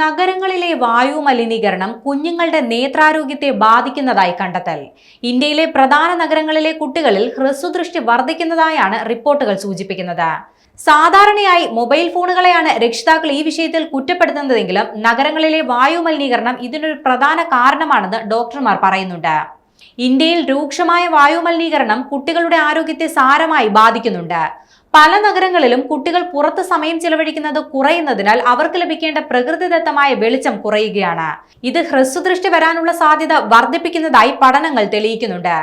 നഗരങ്ങളിലെ വായു മലിനീകരണം കുഞ്ഞുങ്ങളുടെ നേത്രാരോഗ്യത്തെ ബാധിക്കുന്നതായി കണ്ടെത്തൽ. ഇന്ത്യയിലെ പ്രധാന നഗരങ്ങളിലെ കുട്ടികളിൽ ഹ്രസ്വദൃഷ്ടി വർദ്ധിക്കുന്നതായാണ് റിപ്പോർട്ടുകൾ സൂചിപ്പിക്കുന്നത്. സാധാരണയായി മൊബൈൽ ഫോണുകളെയാണ് രക്ഷിതാക്കൾ ഈ വിഷയത്തിൽ കുറ്റപ്പെടുത്തുന്നതെങ്കിലും നഗരങ്ങളിലെ വായു മലിനീകരണം ഇതിനൊരു പ്രധാന കാരണമാണെന്ന് ഡോക്ടർമാർ പറയുന്നുണ്ട്. ഇന്ത്യയിൽ രൂക്ഷമായ വായു മലിനീകരണം കുട്ടികളുടെ ആരോഗ്യത്തെ സാരമായി ബാധിക്കുന്നുണ്ട്. പല നഗരങ്ങളിലും കുട്ടികൾ പുറത്ത് സമയം ചിലവഴിക്കുന്നത് കുറയുന്നതിനാൽ അവർക്ക് ലഭിക്കേണ്ട പ്രകൃതിദത്തമായ വെളിച്ചം കുറയുകയാണ്. ഇത് ഹ്രസ്വദൃഷ്ടി വരാനുള്ള സാധ്യത വർദ്ധിപ്പിക്കുന്നതായി പഠനങ്ങൾ തെളിയിക്കുന്നുണ്ട്.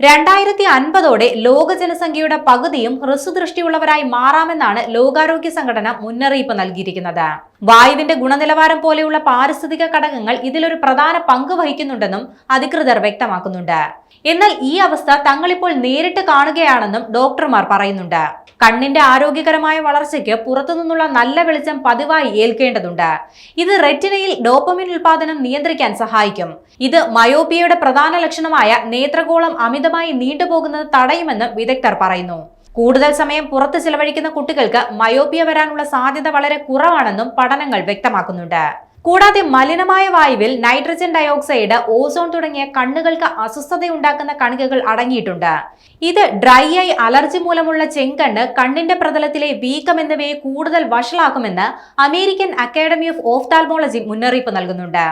രണ്ടായിരത്തി അൻപതോടെ ലോക ജനസംഖ്യയുടെ പകുതിയും ഹ്രസ്വദൃഷ്ടിയുള്ളവരായി മാറാമെന്നാണ് ലോകാരോഗ്യ സംഘടന മുന്നറിയിപ്പ് നൽകിയിരിക്കുന്നത്. വായുവിന്റെ ഗുണനിലവാരം പോലെയുള്ള പാരിസ്ഥിതിക ഘടകങ്ങൾ ഇതിലൊരു പ്രധാന പങ്ക് വഹിക്കുന്നുണ്ടെന്നും അധികൃതർ വ്യക്തമാക്കുന്നുണ്ട്. എന്നാൽ ഈ അവസ്ഥ തങ്ങളിപ്പോൾ നേരിട്ട് കാണുകയാണെന്നും ഡോക്ടർമാർ പറയുന്നുണ്ട്. കണ്ണിന്റെ ആരോഗ്യകരമായ വളർച്ചയ്ക്ക് പുറത്തുനിന്നുള്ള നല്ല വെളിച്ചം പതിവായി ഏൽക്കേണ്ടതുണ്ട്. ഇത് റെറ്റിനയിൽ ഡോപ്പമിൻ ഉൽപാദനം നിയന്ത്രിക്കാൻ സഹായിക്കും. ഇത് മയോപിയയുടെ പ്രധാന ലക്ഷണമായ നേത്രഗോളം അമിതമായി നീണ്ടുപോകുന്നത് തടയുമെന്ന് വിദഗ്ധർ പറയുന്നു. കൂടുതൽ സമയം പുറത്ത് ചിലവഴിക്കുന്ന കുട്ടികൾക്ക് മയോപ്പിയ വരാനുള്ള സാധ്യത വളരെ കുറവാണെന്നും പഠനങ്ങൾ വ്യക്തമാക്കുന്നുണ്ട്. കൂടാതെ മലിനമായ വായുവിൽ നൈട്രജൻ ഡയോക്സൈഡ് ഓസോൺ തുടങ്ങിയ കണ്ണുകൾക്ക് അസ്വസ്ഥതയുണ്ടാക്കുന്ന കണികകൾ അടങ്ങിയിട്ടുണ്ട്. ഇത് ഡ്രൈ ഐ അലർജി മൂലമുള്ള ചെങ്കണ്ണ് കണ്ണിന്റെ പ്രതലത്തിലെ വീക്കം എന്നിവയെ കൂടുതൽ വഷളാക്കുമെന്ന് അമേരിക്കൻ അക്കാഡമി ഓഫ് ഓഫ്താൽമോളജി മുന്നറിയിപ്പ് നൽകുന്നുണ്ട്.